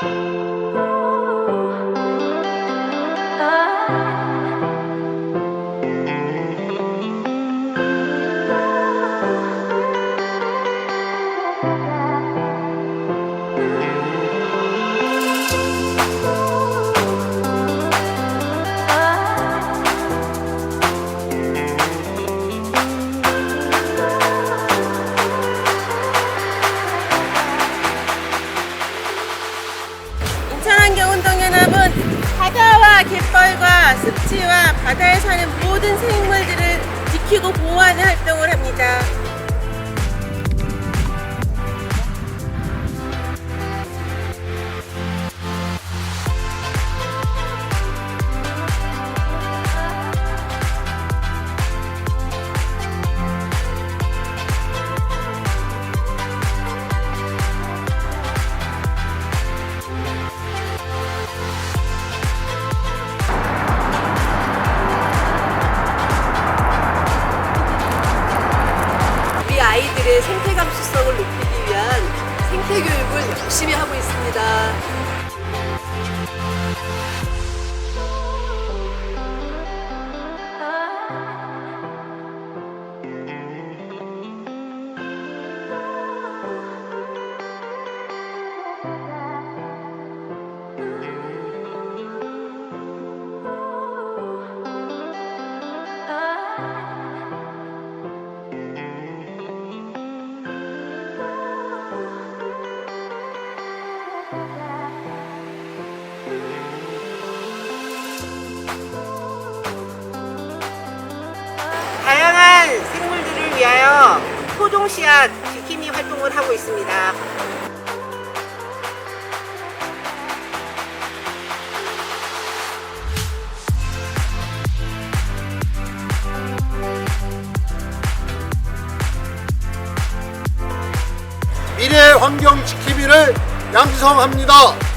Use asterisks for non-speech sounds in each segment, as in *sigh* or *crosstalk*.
인천 *laughs* 갯벌과 습지와 바다에 사는 모든 생물들을 지키고 보호하는 활동을 합니다. 생태 감수성을 높이기 위한 생태 교육을 열심히 하고 있습니다. 씨앗 지킴이 활동을 하고 있습니다. 미래 환경 지키기를 양성합니다.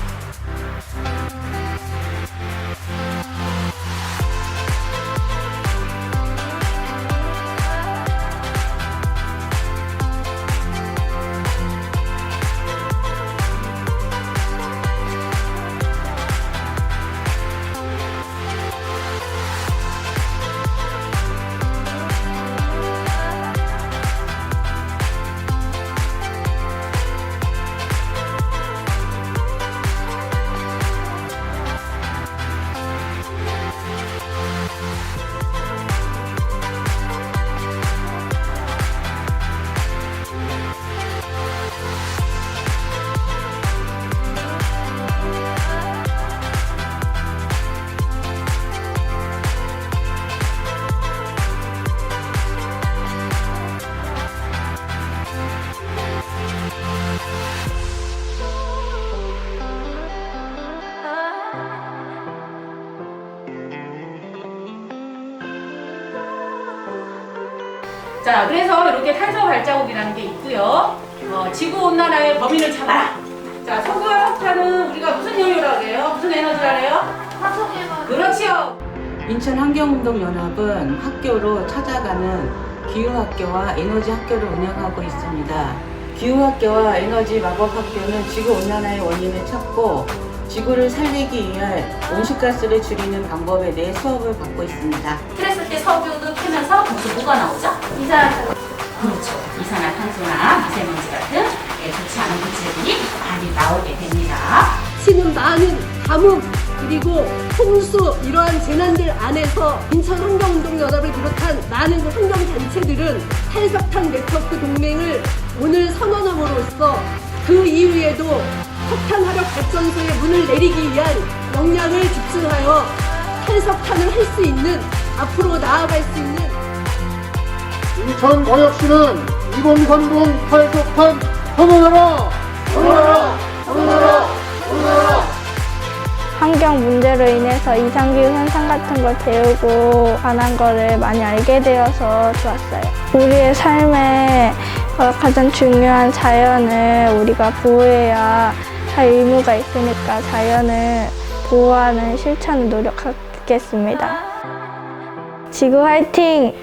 자, 그래서 이렇게 탄소 발자국이라는 게 있고요. 어, 지구 온난화의 범인을 잡아라. 자, 석유화탄은 우리가 무슨 연료라고 해요? 무슨 에너지라 해요? 그렇지요. 인천 환경운동연합은 학교로 찾아가는 기후학교와 에너지 학교를 운영하고 있습니다. 기후학교와 에너지 마법학교는 지구 온난화의 원인을 찾고 지구를 살리기 위해 온실가스를 줄이는 방법에 대해 수업을 받고 있습니다. 스트레스 때 석유도 켜면서 무슨 뭐가 나오죠? 이산화탄소. 그렇죠. 이산화탄소나 미세먼지 같은 예, 좋지 않은 물질들이 많이 나오게 됩니다. 치는 많은 가뭄 그리고 홍수 이러한 재난들 안에서 인천 환경운동연합을 비롯한 많은 환경단체들은 탈석탄 네트워크 동맹을 오늘 선언함으로써 그 이후에도 석탄 화력 발전소의 문을 내리기 위한 역량을 집중하여 탈석탄을 할 수 있는 앞으로 나아갈 수 있는 인천광역시는 2030 탈석탄 선언하라! 선언하라! 선언하라! 선언하라! 환경 문제로 인해서 이상기후 현상 같은 걸 배우고 관한 거를 많이 알게 되어서 좋았어요. 우리의 삶에 어, 가장 중요한 자연을 우리가 보호해야 할 의무가 있으니까 자연을 보호하는 실천을 노력하겠습니다. 지구 화이팅!